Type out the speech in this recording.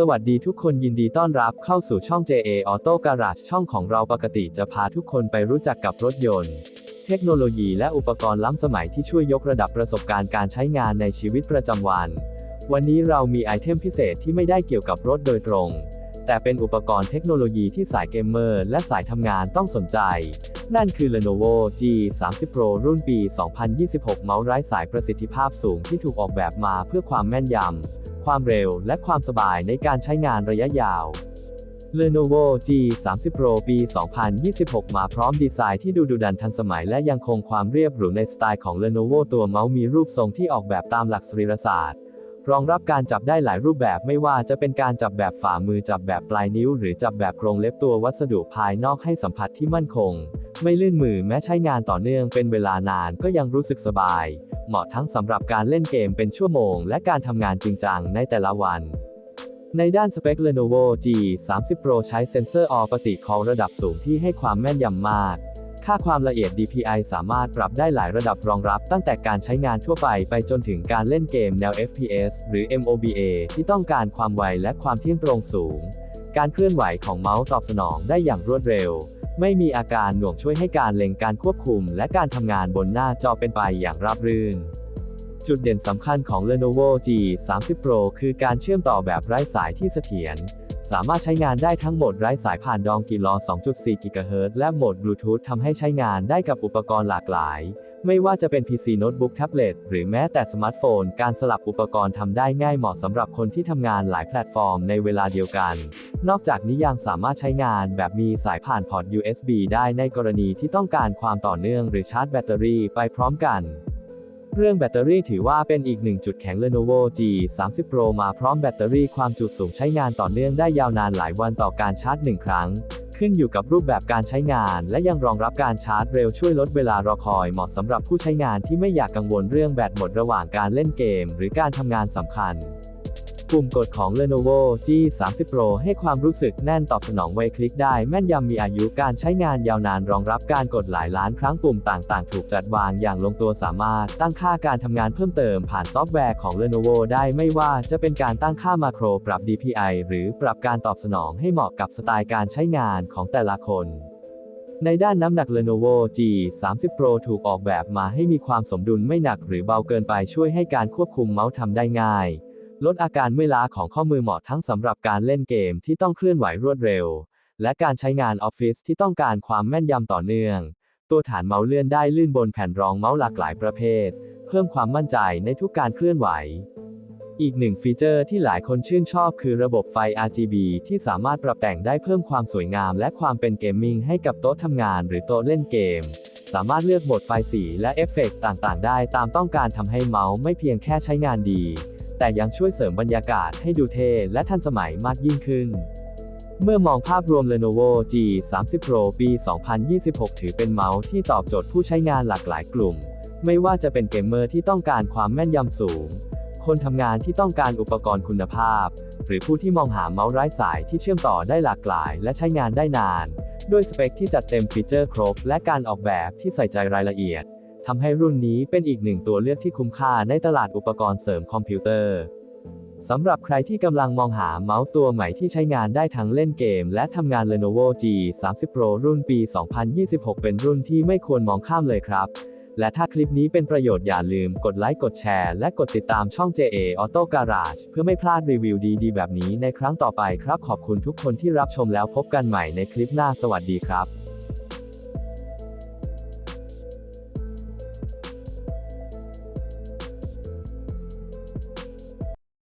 สวัสดีทุกคนยินดีต้อนรับเข้าสู่ช่อง JA Auto Garage ช่องของเราปกติจะพาทุกคนไปรู้จักกับรถยนต์ เทคโนโลยีและอุปกรณ์ล้ำสมัยที่ช่วยยกระดับประสบการณ์การใช้งานในชีวิตประจำวัน วันนี้เรามีไอเทมพิเศษที่ไม่ได้เกี่ยวกับรถโดยตรง แต่เป็นอุปกรณ์เทคโนโลยีที่สายเกมเมอร์และสายทำงานต้องสนใจ นั่นคือ Lenovo G30 Pro รุ่นปี 2026 เมาส์ไร้สายประสิทธิภาพสูงที่ถูกออกแบบมาเพื่อความแม่นยำ ความเร็วและความสบายในการใช้งานระยะยาว Lenovo G30 Pro ปี 2026 มาพร้อมดีไซน์ที่ดูดุดันทันสมัยและยังคงความเรียบหรูในสไตล์ของ Lenovo ตัวเมาส์มีรูปทรงที่ออกแบบตามหลักสรีรศาสตร์ รองรับการจับได้หลายรูปแบบไม่ว่าจะเป็นการจับแบบฝ่ามือจับแบบปลายนิ้ว หรือจับแบบโครงเล็บตัววัสดุภายนอกให้สัมผัสที่มั่นคง ไม่ลื่นมือแม้ใช้งานต่อเนื่องเป็นเวลานานก็ยังรู้สึกสบาย เหมาะทั้งสำหรับการเล่นเกมเป็นชั่วโมง และการทำงานจริงจังในแต่ละวัน ในด้านสเปค Lenovo G30 Pro ใช้เซ็นเซอร์ออปติคอลระดับสูงที่ให้ความแม่นยำมาก ค่าความละเอียด DPI สามารถปรับได้หลายระดับรองรับตั้งแต่การใช้งานทั่วไปไปจนถึงการเล่นเกมแนว FPS หรือ MOBA ที่ต้องการความไวและความเที่ยงตรงสูง การเคลื่อนไหวของเมาส์ตอบสนองได้อย่างรวดเร็ว ไม่มีอาการหน่วงช่วยให้การเล็งการควบคุม และการทำงานบนหน้าจอเป็นไปอย่างราบรื่น จุดเด่นสำคัญของ Lenovo G30 Pro คือการเชื่อมต่อแบบไร้สายที่เสถียร สามารถใช้งานได้ทั้งโหมดไร้สายผ่านดองกิลอ2.4 กิกะเฮิรตซ์และโหมดบลูทูธทำให้ใช้งานได้กับอุปกรณ์หลากหลาย ไม่ว่าจะเป็น PC โน้ตบุ๊กแท็บเล็ตหรือแม้แต่สมาร์ทโฟน การสลับอุปกรณ์ทำได้ง่ายเหมาะสำหรับคนที่ทำงานหลายแพลตฟอร์มในเวลาเดียวกัน นอกจากนี้ยังสามารถใช้งานแบบมีสายผ่านพอร์ต USB ได้ในกรณีที่ต้องการความต่อเนื่องหรือชาร์จแบตเตอรี่ไปพร้อมกัน เรื่องแบตเตอรี่ถือว่าเป็นอีกหนึ่งจุดแข็ง Lenovo G30 Pro มาพร้อมแบตเตอรี่ความจุสูงใช้งานต่อเนื่องได้ยาวนานหลายวันต่อการชาร์จหนึ่งครั้ง ขึ้นอยู่กับรูปแบบการใช้งาน และยังรองรับการชาร์จเร็วช่วยลดเวลารอคอยเหมาะสำหรับผู้ใช้งานที่ไม่อยากกังวลเรื่องแบตหมดระหว่างการเล่นเกม หรือการทำงานสำคัญ ปุ่มกดของ Lenovo G30 Pro ให้ความรู้สึกแน่นตอบสนองไวคลิกได้แม่นยำมีอายุการใช้งานยาวนานรองรับการกดหลายล้านครั้งปุ่มต่างๆ ถูกจัดวางอย่างลงตัวสามารถตั้งค่าการทำงานเพิ่มเติมผ่านซอฟต์แวร์ของ Lenovo ได้ไม่ว่าจะเป็นการตั้งค่ามาโครปรับ DPI หรือปรับการตอบสนองให้เหมาะกับสไตล์การใช้งานของแต่ละคนในด้านน้ำหนัก Lenovo G30 Pro ถูกออกแบบมาให้มีความสมดุลไม่หนักหรือเบาเกินไปช่วยให้การควบคุมเมาส์ทำได้ง่าย ลดอาการเมื่อยล้าของข้อมือเหมาะทั้งสำหรับการเล่นเกมที่ต้องเคลื่อนไหวรวดเร็ว และการใช้งานออฟฟิศที่ต้องการความแม่นยำต่อเนื่อง ตัวฐานเมาส์เลื่อนได้ลื่นบนแผ่นรองเมาส์หลากหลายประเภท เพิ่มความมั่นใจในทุกการเคลื่อนไหว อีกหนึ่งฟีเจอร์ที่หลายคนชื่นชอบคือระบบไฟ RGB ที่สามารถปรับแต่งได้เพิ่มความสวยงาม และความเป็นเกมมิ่งให้กับโต๊ะทำงานหรือโต๊ะเล่นเกมสามารถเลือกโหมดไฟสีและเอฟเฟกต์ต่างๆ ได้ตามต้องการทำให้เมาส์ไม่เพียงแค่ใช้งานดี แต่ยังช่วยเสริมบรรยากาศให้ดูเท่และทันสมัยมากยิ่งขึ้น เมื่อมองภาพรวม Lenovo G30 Pro ปี 2026 ถือเป็นเมาส์ที่ตอบโจทย์ผู้ใช้งานหลากหลายกลุ่ม ไม่ว่าจะเป็นเกมเมอร์ที่ต้องการความแม่นยำสูง คนทำงานที่ต้องการอุปกรณ์คุณภาพ หรือผู้ที่มองหาเมาส์ไร้สายที่เชื่อมต่อได้หลากหลาย และใช้งานได้นาน ด้วยสเปคที่จัดเต็มฟีเจอร์ครบ และการออกแบบที่ใส่ใจรายละเอียด ทำให้รุ่นนี้เป็นอีกหนึ่งตัวเลือกที่คุ้มค่าในตลาดอุปกรณ์เสริมคอมพิวเตอร์สำหรับใครที่กำลังมองหาเมาส์ตัวใหม่ที่ใช้งานได้ทั้งเล่นเกม และทำงาน Lenovo G30 Pro รุ่นปี 2026 เป็นรุ่นที่ไม่ควรมองข้ามเลยครับ และถ้าคลิปนี้เป็นประโยชน์อย่าลืมกดไลค์ กดแชร์ และกดติดตามช่อง JA Auto Garage เพื่อไม่พลาดรีวิวดีๆ แบบนี้ในครั้งต่อไปครับ ขอบคุณทุกคนที่รับชมแล้วพบกันใหม่ในคลิปหน้าสวัสดีครับ